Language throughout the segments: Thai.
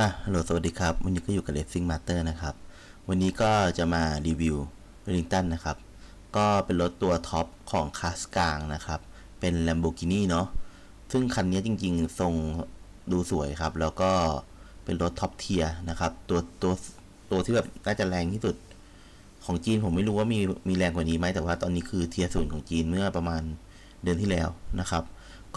อะฮัลโหลสวัสดีครับ วันนี้ก็อยู่กับ Racing Master นะครับ วันนี้ก็จะมารีวิว Wellington นะครับ ก็เป็นรถตัวท็อปของคลาสกลางนะครับ เป็น Lamborghini เนาะซึ่งคันนี้จริงๆ ทรงดูสวยครับ แล้วก็เป็นรถท็อปเทียร์นะครับ ตัวตัวตัวที่แบบน่าจะแรงที่สุดของจีนผมไม่รู้ว่ามีมีแรงกว่านี้ไหมแต่ว่าตอนนี้คือเทียร์ศูนย์ของจีนเมื่อประมาณเดือนที่แล้วนะครับ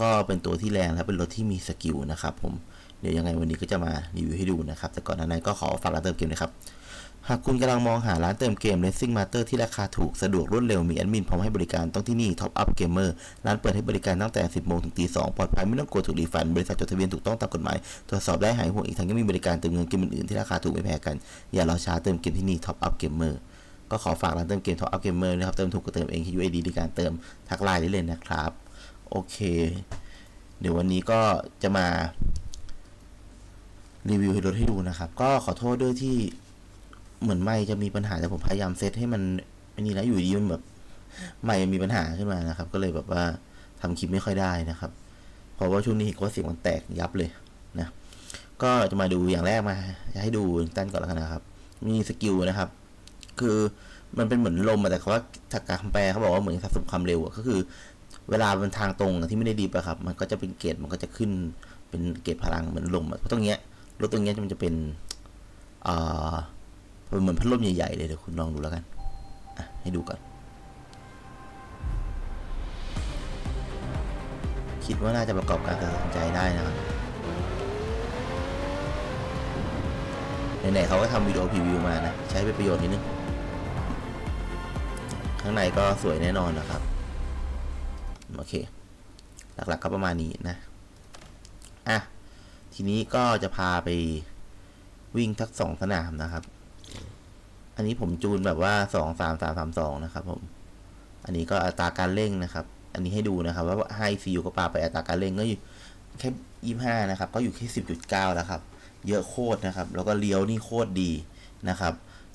ก็เป็นตัวที่แรงและเป็นรถที่มีสกิลนะครับผม เดี๋ยวยังไงวันนี้ก็จะมารีวิวให้ดูนะครับ แต่ก่อนหน้านั้นก็ขอฝากร้านเติมเกมนะครับหากคุณกำลังมองหาร้านเติมเกม Racing Master ที่ราคาถูก สะดวกรวดเร็วมีแอดมินพร้อมให้บริการต้องที่นี่ Top Up Gamer ร้านเปิดให้บริการตั้งแต่ 10 โมงถึงตี 2 ปลอดภัยไม่ต้องกลัวถูกรีฟัน บริษัทจดทะเบียนถูกต้องตามกฎหมาย ตรวจสอบได้หายห่วงอีกทั้งยังมีบริการเติมเงินเกมอื่นๆที่ราคาถูกไม่แพ้กัน อย่ารอช้าเติมเกมที่นี่ Top Up Gamer ก็ขอฝากร้านเติมเกม Top Up Gamer นะครับเติมถูกก็เติมเองที่ UID ในการเติมทักไลน์ได้เลยนะครับ โอเค เดี๋ยววันนี้ก็จะมา รีวิวให้รถให้ดูนะครับ ก็ขอโทษด้วยที่เหมือนไม่จะมีปัญหาแต่ผมพยายามเซตให้มันอันนี้แล้วอยู่ดีมันแบบไม่มีปัญหาขึ้นมานะครับ ก็เลยแบบว่าทำคลิปไม่ค่อยได้นะครับ เพราะว่าช่วงนี้เห็นว่าเสียงมันแตกยับเลยนะ ก็จะมาดูอย่างแรกมาจะให้ดูตั้นก่อนแล้วกันนะครับ มีสกิลนะครับ คือมันเป็นเหมือนลมอะแต่เขาว่าถักการแปลเขาบอกว่าเหมือนสะสมความเร็วก็คือ เวลาเป็นทางตรงที่ไม่ได้ดีอะครับ มันก็จะเป็นเกรดมันก็จะขึ้นเป็นเกรดพลังเหมือนลมอะเพราะตรงเนี้ย รถตรงนี้มันจะเป็นอ่าเหมือนพัดลมใหญ่ๆเลยเดี๋ยวคุณลองดูแล้วกันให้ดูก่อน คิดว่าน่าจะประกอบการตัดสินใจได้นะครับไหนๆเขาก็ทำวิดีโอพรีวิวมานะ ใช้เป็นประโยชน์นิดนึง ข้างในก็สวยแน่นอนนะครับ โอเค หลักๆก็ประมาณนี้นะ อะ ทีนี้ก็จะพาไปวิ่งทักสองสนามนะครับ อันนี้ผมจูนแบบว่าสองสามสามสามสองนะครับ ผม อันนี้ก็อัตราการเร่งนะครับ อันนี้ให้ดูนะครับ ว่าให้ซีอูก็ปาไปอัตราการเร่งก็อยู่แค่ยี่ห้านะครับ ก็อยู่แค่สิบจุดเก้าแล้วครับ เยอะโคตรนะครับ แล้วก็เลี้ยวนี่โคตรดีนะครับ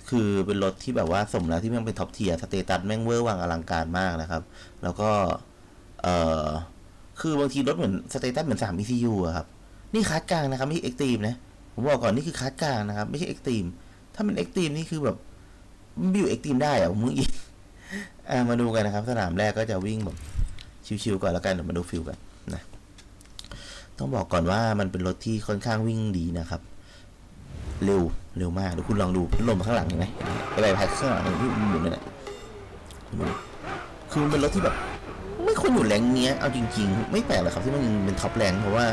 คือเป็นรถที่แบบว่าสมแล้วที่แม่งเป็นท็อปเทียร์สเตตัสแม่งเวอร์วังอลังการมากนะครับ แล้วก็ เอ่อคือบางทีรถเหมือนสเตตัสเหมือนสาม ECU อะครับ นี่คัสกลางนะครับ ไม่ใช่เอ็กตรีมนะ ผมบอกก่อนนี่คือคัสกลางนะครับ ไม่ใช่เอ็กตรีม ถ้าเป็นเอ็กตรีมนี่คือแบบมันอยู่เอ็กตรีมได้อะผมมึงอีกมาดูกันนะครับ สนามแรกก็จะวิ่งแบบชิวๆก่อนแล้วกันเดี๋ยวมาดูฟิลกันนะ ต้องบอกก่อนว่ามันเป็นรถที่ค่อนข้างวิ่งดีนะครับ เร็วเร็วมากเดี๋ยวคุณลองดูพัดลมข้างหลังเห็นไหมไอ้ใบพัดข้างหลังที่มันหมุนนั่นแหละคือมันเป็นรถที่แบบ ควรอยู่แรงเนี้ยเอาจริง ๆ ไม่แปลกหรอกครับที่มันเป็นท็อปแรงเพราะว่า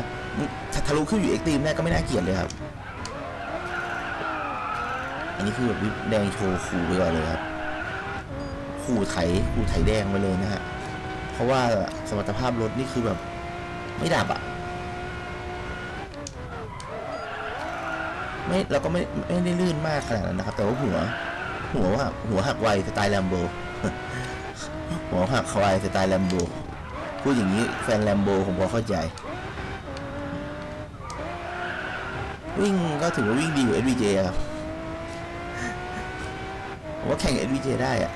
ทะลุขึ้นอยู่เอ็กตรีมได้ก็ไม่น่าเกลียดเลยครับ อันนี้คือแบบวิบแดงโชว์ขู่ไปก่อนเลยครับขู่ไถขู่ไถแดงไปเลยนะฮะเพราะว่าสมรรถภาพรถนี่คือแบบไม่ดับอะไม่เราก็ไม่ไม่ได้ลื่นมากขนาดนั้นนะครับ แต่ว่าหัว หัวว่าหัวหักไวสไตล์แลมโบ หัวหักควายสไตล์แลมโบพูดอย่างนี้แฟนแลมโบผมพอเข้าใจ วิ่งก็ถือว่าวิ่งดีกว่า SVJ อะครับผมว่าแข่ง SVJ ได้อะ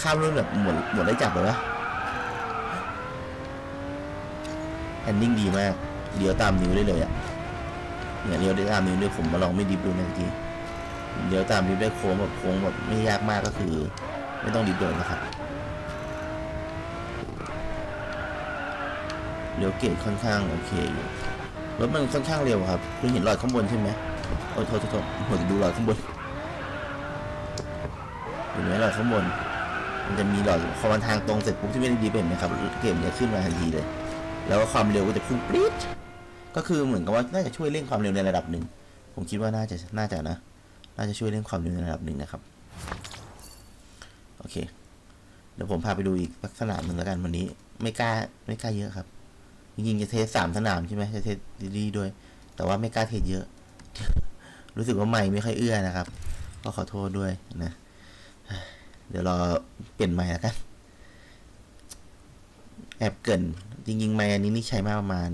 ข้ามรุ่นแบบหมดหมดได้จับเลยวะแอนดิ้งดีมากเลี้ยวตามนิ้วได้เลยอะเนี่ยเลี้ยวได้ตามนิ้วด้วยผมมาลองไม่ดิบดูนะเมื่อกี้ เดี๋ยวตามดิฟได้โค้งแบบโค้งแบบไม่ยากมากก็คือ ไม่ต้องดิฟโดนนะครับเลี้ยวเกตค่อนข้างโอเคอยู่รถมันค่อนข้างเร็วครับคุณเห็นรอยข้างบนใช่ไหมโอ้ยโทษโทษผมจะดูรอยข้างบนเห็นไหมรอยข้างบน มันจะมีรอยพอมันทางตรงเสร็จปุ๊บที่ไม่ได้ดิฟเห็นไหมครับเกมจะขึ้นมาทันทีเลย แล้วความเร็วก็จะพุ่งปรี๊ดก็คือเหมือนกับว่าน่าจะช่วยเร่งความเร็วในระดับหนึ่งผมคิดว่าน่าจะน่าจะนะ น่าจะช่วยเรื่องความเร็วในระดับหนึ่งนะครับ โอเค เดี๋ยวผมพาไปดูอีกลักษณะหนึ่งแล้วกันวันนี้ ไม่กล้าไม่กล้าเยอะครับ จริงๆจะเทสสามสนามใช่ไหมจะเทสดีๆด้วย แต่ว่าไม่กล้าเทสเยอะ รู้สึกว่าไม่ไม่ค่อยเอื้อนะครับ ก็ขอโทษด้วยนะ เดี๋ยวรอเปลี่ยนไม้แล้วกัน แอบเกินจริงๆไม้อันนี้นี่ใช้มาประมาณ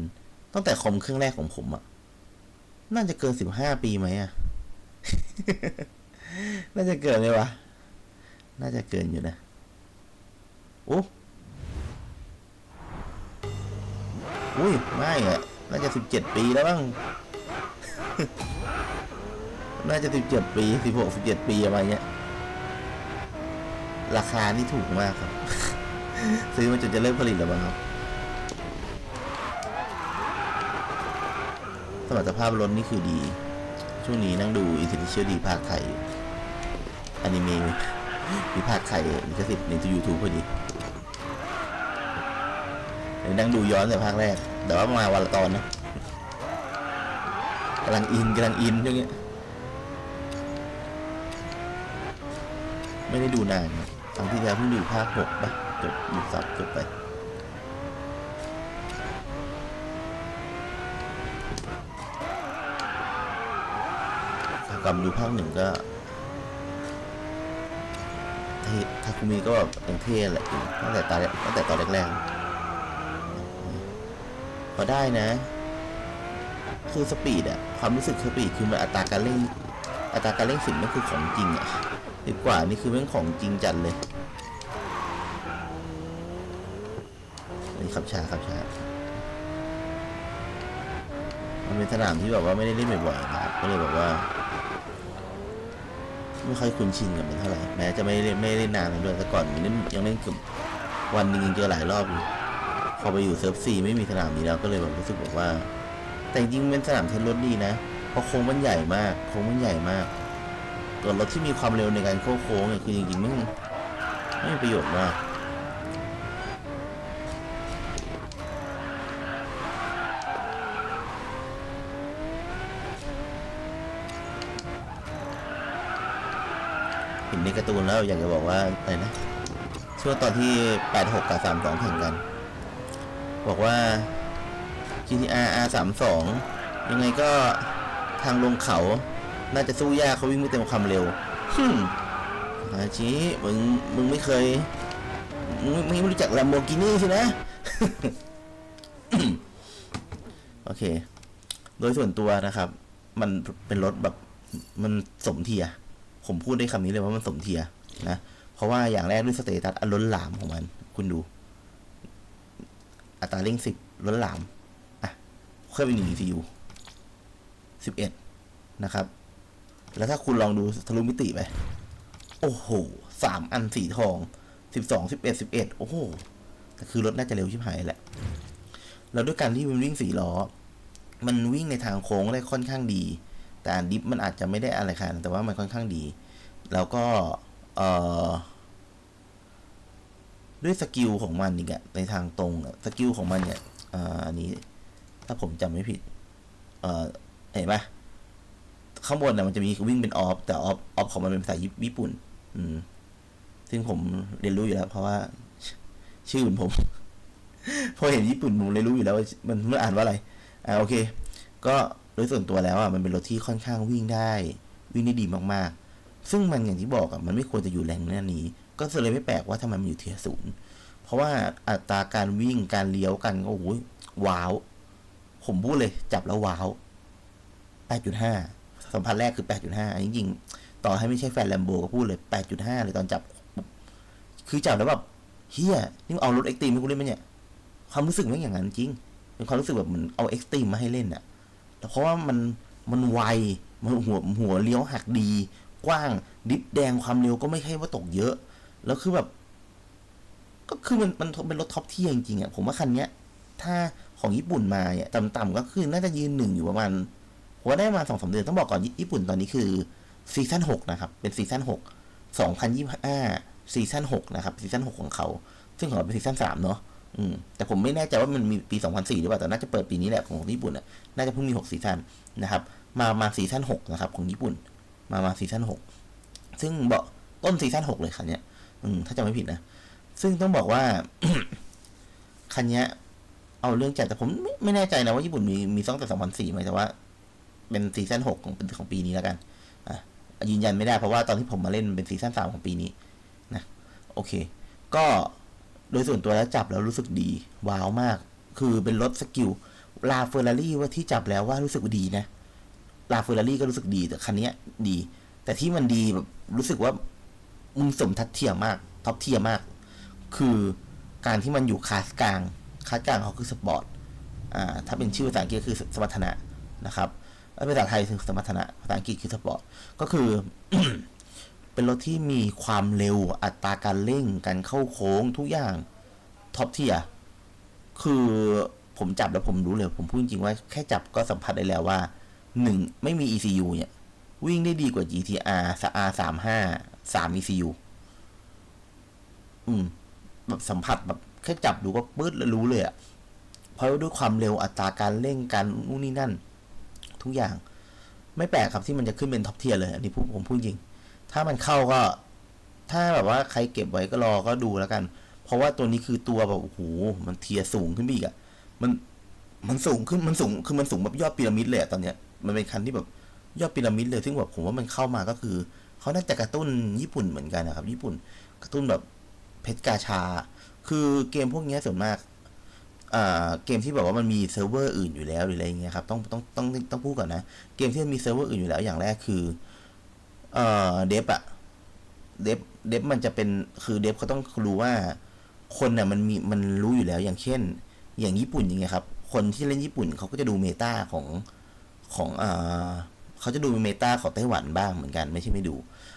ตั้งแต่คอมเครื่องแรกของผมอะน่าจะเกินสิบห้าปีไหมอะ น่าจะเกินเลยวะ น่าจะเกินอยู่นะโอ้อุ้ย ไม่อะน่าจะสิบเจ็ดปีแล้วบ้าง น่าจะสิบเจ็ดปีสิบหกสิบเจ็ดปีอะไรเงี้ย ราคานี่ถูกมากครับ ซื้อมาจนจะเลิกผลิตแล้วบ้างครับสมรรถภาพรถนี่คือดี ช่วงนี้นั่งดูอินเทอร์เชียดีภาคไทยออนิเมะมีภาคไทยลิขสิทธิ์ในยูทูบพอดีนั่งดูย้อนแต่ภาคแรก แต่ว่ามาวันละตอนนะกำลังอินกำลังอินอย่างเงี้ยไม่ได้ดูนานครั้งที่แล้วเพิ่งดูภาคหกปะจบดูซับจบไป กลับมาดูภาคหนึ่งก็เททาคุมิก็แบบยังเท่แหละตั้งแต่ตอนตั้งแต่ตอนแรกๆพอได้นะ คือสปีดอะความรู้สึกสปีดคือมันอัตราการเร่งอัตราการเร่งสิบมันคือของจริงอะดีกว่านี่คือแม่งของจริงจัดเลยนี่ขับช้าขับช้ามันเป็นสนามที่แบบว่าไม่ได้เล่นบ่อยๆนะครับก็เลยแบบว่า ไม่ค่อยคุ้นชินกับมันเท่าไหร่แม้จะไม่เล่นไม่เล่นนานแล้วด้วยแต่ก่อนเล่นยังเล่นเกือบวันหนึงยังเจอหลายรอบอยู่พอไปอยู่เซิร์ฟซีไม่มีสนามนี้แล้วก็เลยแบบรู้สึกแบบว่า แต่จริงเป็นสนามเทนรถดีนะเพราะโค้งมันใหญ่มากโค้งมันใหญ่มากตัวรถที่มีความเร็วในการโค้งโค้งเนี่ยคือจริงๆไม่ไม่มีประโยชน์มาก เห็นในการ์ตูนแล้วอยากจะบอกว่าอะไรนะช่วงตอนที่ 86 กับ 32 แข่งกัน บอกว่า GTR R32 ยังไงก็ทางลงเขา น่าจะสู้ยากเขาวิ่งไม่เต็มความเร็วฮึมอาชีมึง มึงไม่เคย มึงไม่ไม่รู้จัก Lamborghini สินะ โอเค โดยส่วนตัวนะครับ มันเป็นรถแบบ มันสมเทีย ผมพูดได้คำนี้เลยว่ามันสมเทียนะเพราะว่าอย่างแรกด้วยสเตตัสอันล้นหลามของมัน คุณดู อัตราเร่งสิบล้นหลามอะเครื่องเป็นหนึ่ง ECU สิบเอ็ดนะครับ แล้วถ้าคุณลองดูทะลุมิติไป โอ้โหสามอันสีทองสิบสองสิบเอ็ดสิบเอ็ดโอ้โหแต่คือรถน่าจะเร็วชิบหายแหละ แล้วด้วยการที่มันวิ่งสี่ล้อ มันวิ่งในทางโค้งได้ค่อนข้างดี แต่ดิฟมันอาจจะไม่ได้อะไรขนาดแต่ว่ามันค่อนข้างดี แล้วก็ด้วยสกิลของมันอีกอะในทางตรงสกิลของมันเนี่ยอันนี้ถ้าผมจำไม่ผิดเอ่อเห็นปะข้างบนเนี่ยมันจะมีวิ่งเป็นออฟแต่ออฟออฟของมันเป็นภาษาญี่ปุ่น อืม ซึ่งผมเรียนรู้อยู่แล้ว เพราะว่าชื่อเหมือนผม พอเห็นญี่ปุ่นผมเลยรู้อยู่แล้วว่ามันมันอ่านว่าอะไร อ่าโอเค ก็ โดยส่วนตัวแล้วอะมันเป็นรถที่ค่อนข้างวิ่งได้ วิ่งได้ดีมากๆ ซึ่งมันอย่างที่บอกอะมันไม่ควรจะอยู่แรงหน้านี้ ก็เลยไม่แปลกว่าทำไมมันอยู่เทียศูนย์เพราะว่าอัตราการวิ่งการเลี้ยวกันก็โอ้โหว้าว ผมพูดเลยจับแล้วว้าว 8.5 สัมผัสแรกคือ 8.5อันนี้จริงๆ ต่อให้ไม่ใช่แฟนแลมโบก็พูดเลย 8.5 เลยตอนจับ คือจับแล้วแบบเฮียนี่เอารถเอ็กตรีมให้กูเล่นไหมเนี่ย ความรู้สึกไม่งอย่างนั้นจริง เป็นความรู้สึกแบบเหมือนเอาเอ็กซ์ตรีมมาให้เล่นอะ แต่เพราะว่ามันมันไวมันหัวหัวเลี้ยวหักดี กว้างดิฟแดงความเร็วก็ไม่ใช่ว่าตกเยอะ แล้วคือแบบ ก็คือมันมันเป็นรถท็อปเทียจริงๆอะผมว่าคันเนี้ย ถ้าของญี่ปุ่นมาเนี่ยต่ำๆก็คือน่าจะยืนหนึ่งอยู่ประมาณผมว่าได้มาสองสามเดือนต้องบอกก่อนญี่ปุ่นตอนนี้คือซีซั่นหกนะครับ เป็นซีซั่นหกสองพันยี่ห้าซีซั่นหกนะครับซีซั่นหกของเขา ซึ่งของเราเป็นซีซั่นสามเนาะ อืมแต่ผมไม่แน่ใจว่ามันมีปี 2004 หรือเปล่า แต่น่าจะเปิดปีนี้แหละของญี่ปุ่นอะ น่าจะเพิ่งมี 6 ซีซั่นนะครับ มามาซีซั่น6นะครับของญี่ปุ่น มามาซีซั่น6ซึ่งบอกต้นซีซั่น6เลยคันเนี้ยอืมถ้าจำไม่ผิดนะ ซึ่งต้องบอกว่าคันเนี้ย เอาเรื่องจัดแต่ผมไม่ไม่แน่ใจนะว่าญี่ปุ่นมีมีตั้งแต่ 2004ไหมแต่ว่า เป็นซีซั่น6ของเป็นของปีนี้แล้วกันอะยืนยันไม่ได้เพราะว่าตอนที่ผมมาเล่นเป็นซีซั่น3ของปีนี้นะโอเค ก็ โดยส่วนตัวแล้วจับแล้วรู้สึกดีว้าวมาก คือเป็นรถสกิลลาเฟอร์รารี่ว่าที่จับแล้วว่ารู้สึกดีนะลาเฟอร์รารี่ก็รู้สึกดีแต่คันนี้ดี แต่ที่มันดีแบบรู้สึกว่ามึงสมทัดเทียมมากท็อปเทียมมาก คือการที่มันอยู่คาสกลางคาสกลางเขาคือสปอร์ตอ่าถ้าเป็นชื่อภาษาอังกฤษคือสมรรถนะนะครับแล้วภาษาไทยคือสมรรถนะภาษาอังกฤษคือสปอร์ตก็คือ เป็นรถที่มีความเร็วอัตราการเร่งการเข้าโค้งทุกอย่างท็อปเทียคือผมจับแล้วผมรู้เลย ผมพูดจริงว่าแค่จับก็สัมผัสได้แล้วว่าหนึ่งไม่มี ECU เนี่ย วิ่งได้ดีกว่า GTR R สามห้าสาม ECU อืม แบบสัมผัสแบบแค่จับดูก็ปื๊ดแล้วรู้เลยอะเพราะด้วยความเร็วอัตราการเร่งการนู่นนี่นั่น ทุกอย่าง ไม่แปลกครับที่มันจะขึ้นเป็นท็อปเทียร์เลย อันนี้ผมพูดจริง ถ้ามันเข้าก็ ถ้าแบบว่าใครเก็บไว้ก็รอก็ดูแล้วกัน เพราะว่าตัวนี้คือตัวแบบโอ้โหมันเทียสูงขึ้นไปอีกอะมันมันสูงขึ้นมันสูงคือมันสูงแบบยอดพีระมิดเลยอะตอนเนี้ยมันเป็นคันที่แบบยอดพีระมิดเลยซึ่งแบบผมว่ามันเข้ามาก็คือเขาน่าจะกระตุ้นญี่ปุ่นเหมือนกันนะครับ ญี่ปุ่นกระตุ้นแบบเพชรกาชา คือเกมพวกนี้ส่วนมากอ่าเกมที่แบบว่ามันมีเซิร์ฟเวอร์อื่นอยู่แล้วหรืออะไรเงี้ยครับต้องต้องต้องต้องพูดก่อนนะ เกมที่มันมีเซิร์ฟเวอร์อื่นอยู่แล้วอย่างแรกคือ เอ่อเดฟอะเดฟเดฟมันจะเป็นคือเดฟเขาต้องรู้ว่า คนน่ะมันมีมันรู้อยู่แล้วอย่างเช่น อย่างญี่ปุ่นอย่างเงี้ยครับ คนที่เล่นญี่ปุ่นเขาก็จะดูเมตาของของอ่าเขาจะดูเมตาของไต้หวันบ้างเหมือนกันไม่ใช่ไม่ดู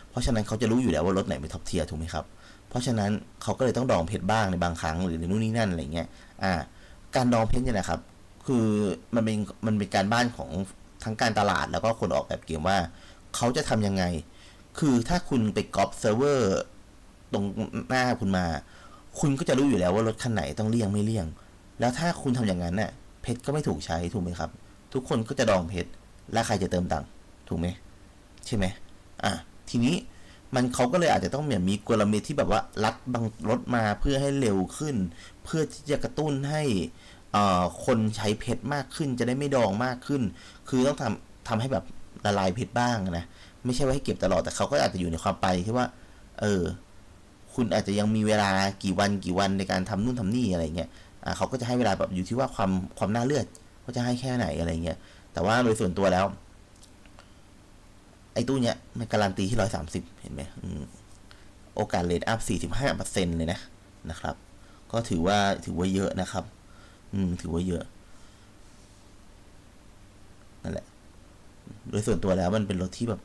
เพราะฉะนั้นเขาจะรู้อยู่แล้วว่ารถไหนเป็นท็อปเทียร์ถูกไหมครับ เพราะฉะนั้นเขาก็เลยต้องดองเพชรบ้างในบางครั้งหรือในนู่นนี่นั่นอะไรเงี้ยอ่า การดองเพชรเนี่ยนะครับ คือมันเป็นมันเป็นการบ้านของทั้งการตลาดแล้วก็คนออกแบบเกมว่า เขาจะทำยังไง คือถ้าคุณไปก๊อปเซิร์ฟเวอร์ตรงหน้าคุณมา คุณก็จะรู้อยู่แล้วว่ารถคันไหนต้องเลี่ยงไม่เลี่ยง แล้วถ้าคุณทำอย่างนั้นน่ะ เพชรก็ไม่ถูกใช้ถูกไหมครับ ทุกคนก็จะดองเพชรแล้วใครจะเติมตังค์ถูกไหมใช่ไหมอะทีนี้มันเขาก็เลยอาจจะต้องเหมือนมีกลเม็ดที่แบบว่ารัดบังรถมาเพื่อให้เร็วขึ้น เพื่อที่จะกระตุ้นให้อ่อคนใช้เพชรมากขึ้น จะได้ไม่ดองมากขึ้น คือต้องทำทำให้แบบ ละลายเพชรบ้างนะไม่ใช่ว่าให้เก็บตลอดแต่เขาก็อาจจะอยู่ในความไปที่ว่า เออ คุณอาจจะยังมีเวลากี่วันกี่วันในการทำนู่นทำนี่อะไรเงี้ยอ่าเขาก็จะให้เวลาแบบอยู่ที่ว่าความความน่าเลือดเขาจะให้แค่ไหนอะไรเงี้ยแต่ว่าโดยส่วนตัวแล้ว ไอ้ตู้เนี้ยมันการันตีที่ร้อยสามสิบเห็นไหมอืมโอกาสเลทอัพสี่สิบห้าเปอร์เซ็นเลยนะนะครับ ก็ถือว่าถือว่าเยอะนะครับ อืมถือว่าเยอะนั่นแหละ โดยส่วนตัวแล้วมันเป็นรถที่แบบ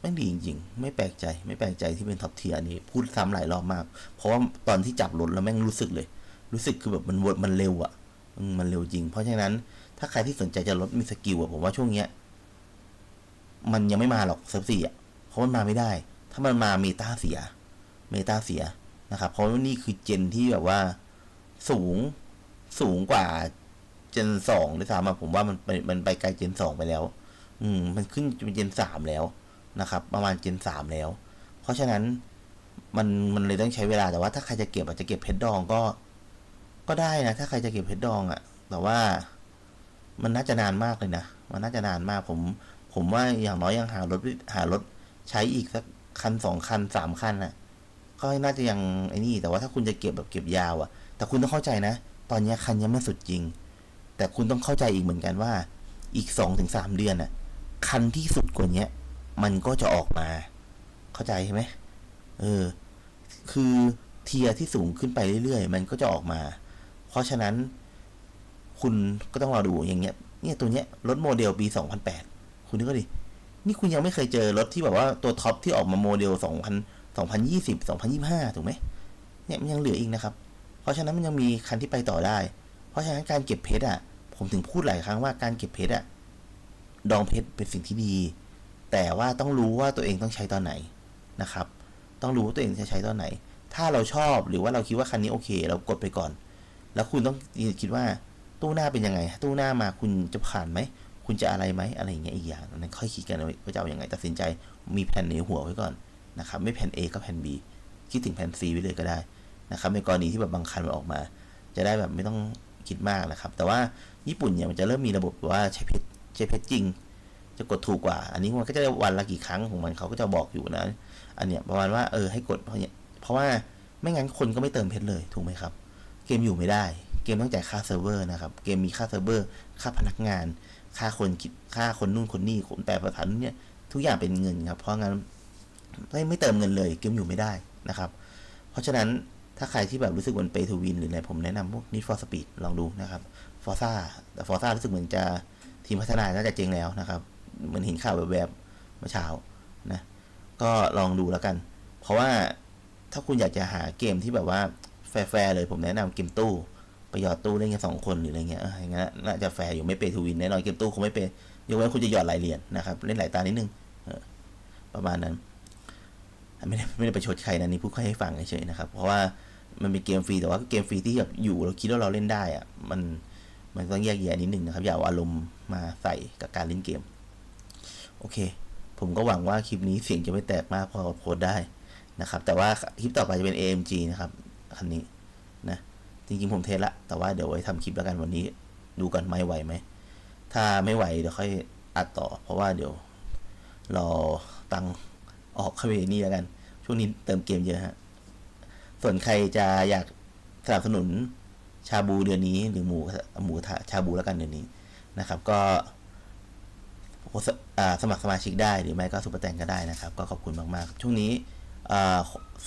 ไม่ดีจริง ๆ ไม่แปลกใจ ไม่แปลกใจที่เป็นท็อปเทียร์นี้ พูดซ้ำหลายรอบมาก เพราะว่าตอนที่จับรถแล้วแม่งรู้สึกเลย รู้สึกคือแบบมันวนมันเร็วอะ่ะมันเร็วจริง เพราะฉะนั้น ถ้าใครที่สนใจจะรถมีสกิลอะผมว่าช่วงเนี้ย มันยังไม่มาหรอกเซิร์ฟสี่อะเพราะมันมาไม่ได้ ถ้ามันมาเมตาเสีย เมตาเสียนะครับ เพราะว่านี่คือเจนที่แบบว่า สูงสูงกว่าเจนสองด้วยซ้ำอะผมว่ามันมันไปไกลเจนสองไปแล้ว อืม มันขึ้นเป็นเจนสามแล้วนะครับ ประมาณเจนสามแล้ว เพราะฉะนั้นมันมันเลยต้องใช้เวลาแต่ว่าถ้าใครจะเก็บอาจจะเก็บเพชรดองก็ ก็ได้นะ ถ้าใครจะเก็บเพชรดองอะ่ะ แต่ว่ามันน่าจะนานมากเลยนะมันน่าจะนานมากผม ผมว่าอย่างน้อยยังหารถหารถใช้อีกสักคันสองคันสามคันน่ะก็น่าจะยังไอ้นี่ แต่ว่าถ้าคุณจะเก็บแบบเก็บยาวอะ่ะ แต่คุณต้องเข้าใจนะตอนนี้คันยังไม่สุดจริง แต่คุณต้องเข้าใจอีกเหมือนกันว่า อีกสองถึงสามเดือนน่ะ คันที่สุดกว่าเนี้ย มันก็จะออกมา เข้าใจใช่ไหมเออ คือเทียที่สูงขึ้นไปเรื่อยๆ มันก็จะออกมา เพราะฉะนั้น คุณก็ต้องรอดูอย่างเงี้ย เนี่ยตัวเนี้ยรถโมเดลปี 2008 คุณนึกก็ดิ นี่คุณยังไม่เคยเจอรถที่แบบว่าตัวท็อปที่ออกมาโมเดล 2000 2020 2025 ถูกไหมเนี่ยมันยังเหลืออีกนะครับ เพราะฉะนั้นมันยังมีคันที่ไปต่อได้ เพราะฉะนั้นการเก็บเพชรอะ ผมถึงพูดหลายครั้งว่าการเก็บเพชรอะ ดองเพชรเป็นสิ่งที่ดี แต่ว่าต้องรู้ว่าตัวเองต้องใช้ตอนไหนนะครับ ต้องรู้ว่าตัวเองจะใช้ตอนไหน ถ้าเราชอบหรือว่าเราคิดว่าคันนี้โอเค เรากดไปก่อน แล้วคุณต้องคิดว่าตู้หน้าเป็นยังไง ตู้หน้ามาคุณจะผ่านไหม คุณจะอะไรไหมอะไรอย่างเงี้ยอีกอย่างนั้นค่อยคิดกันว่าจะเอาอยัางไงตัดสินใจมีแผนในหัวไว้ก่อนนะครับ ไม่แผน A ก็แผน B คิดถึงแผน C ไว้เลยก็ได้นะครับในกรณีที่แบบบางคันมันออกมา จะได้แบบไม่ต้องคิดมากนะครับ แต่ว่าญี่ปุ่นเนี่ยมันจะเริ่มมีระบบว่าใช้เพชร ใช้เพชรจริง จะกดถูกกว่า อันนี้มันก็จะวันละกี่ครั้งของมันเขาก็จะบอกอยู่นะ อันเนี้ยประมาณว่าเออให้กดเพราะเนี้ยเพราะว่าไม่งั้นคนก็ไม่เติมเพชรเลยถูกไหมครับ เกมอยู่ไม่ได้ เกมต้องจ่ายค่าเซิร์ฟเวอร์นะครับเกมมีค่าเซิร์ฟเวอร์ ค่าพนักงาน ค่าคนคิดค่าคนนู่นคนนี่คนแต่ปลภาษาเนี่ยทุกอย่างเป็นเงินครับ เพราะงั้นไม่ไม่เติมเงินเลย เกมอยู่ไม่ได้นะครับ เพราะฉะนั้นถ้าใครที่แบบรู้สึกเหมันเปทูวินหรืออะไรผมแนะนำพวก Need for Speed ลองดูนะครับฟอร์ซ่าแต่ฟอร์ซ่ารู้สึกเหมือนจะ ทีมพัฒนาน่าจะเจงแล้วนะครับเหมือนเห็นข่าวแบบแบบๆเมื่อเช้านะก็ลองดูแล้วกัน เพราะว่าถ้าคุณอยากจะหาเกมที่แบบว่าแฟร์ๆเลยผมแนะนำเกมตู้ไปหยอดตู้เล่นกันสองคนหรืออะไรเงี้ยอย่างเงี้ยน่าจะแฟร์อยู่ไม่เปทูวินแน่นอนเกมตู้คงไม่เป็นยกเว้นคุณจะหยอดหลายเหรียญนะครับ เล่นหลายตานิดนึงประมาณนั้น ไม่ได้ไม่ได้ประชดใครนะนี่พูดให้ฟังเฉยๆนะครับ เพราะว่ามันเป็นเกมฟรีแต่ว่าเกมฟรีที่แบบอยู่เราคิดว่าเราเล่นได้อะมัน มันต้องแยกแยะนิดหนึ่งนะครับ อย่าเอาอารมณ์มาใส่กับการเล่นเกม โอเค ผมก็หวังว่าคลิปนี้เสียงจะไม่แตกมากพอโพสได้นะครับ แต่ว่าคลิปต่อไปจะเป็น AMG นะครับคันนี้นะ จริงๆผมเทสละ แต่ว่าเดี๋ยวไว้ทำคลิปแล้วกันวันนี้ ดูกันไม่ไหวไหม ถ้าไม่ไหวเดี๋ยวค่อยอัดต่อ เพราะว่าเดี๋ยวรอตังออกเข้าไปนี่แล้วกัน ช่วงนี้เติมเกมเยอะฮะ ส่วนใครจะอยากสนับสนุน ชาบูเดือนนี้หรือหมูหมูชาบูแล้วกันเดือนนี้นะครับ ก็สมัครสมาชิกได้หรือไม่ก็ซุปเปอร์แตงก็ได้นะครับ ก็ขอบคุณมากๆช่วงนี้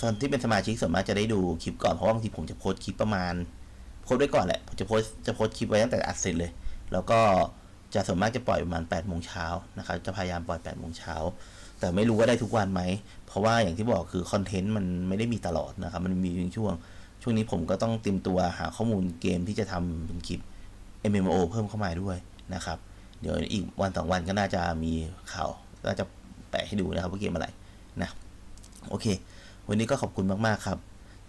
ส่วนที่เป็นสมาชิกส่วนมากจะได้ดูคลิปก่อนเพราะว่าบางทีผมจะโพสคลิปประมาณโพสไว้ก่อนแหละผมจะโพสจะโพสคลิปไว้ตั้งแต่อัดเสร็จเลย แล้วก็จะส่วนมากจะปล่อยประมาณ8ปดโมงเช้านะครับจะพยายามปล่อย8ปดโมงเช้าแต่ไม่รู้ว่าได้ทุกวันไหมเพราะว่าอย่างที่บอกคือคอนเทนต์มันไม่ได้มีตลอดนะครับมันมีบางช่วง ช่วงนี้ผมก็ต้องเตรียมตัวหาข้อมูลเกมที่จะทำเป็นคลิป MMO เพิ่มเข้ามาด้วยนะครับ เดี๋ยวอีกวันสองวันก็น่าจะมีข่าวน่าจะแปะให้ดูนะครับว่าเกมอะไรนะโอเค วันนี้ก็ขอบคุณมากๆครับ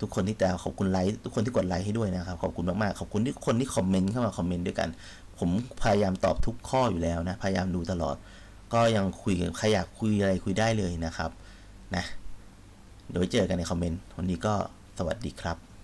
ทุกคนที่แต่ขอบคุณไลค์ทุกคนที่กดไลค์ให้ด้วยนะครับขอบคุณมากๆขอบคุณที่คนที่คอมเมนต์เข้ามาคอมเมนต์ด้วยกัน ผมพยายามตอบทุกข้ออยู่แล้วนะพยายามดูตลอด ก็ยังคุยกันใครอยากคุยอะไรคุยได้เลยนะครับนะเดี๋ยวไว้เจอกันในคอมเมนต์วันนี้ก็สวัสดีครับ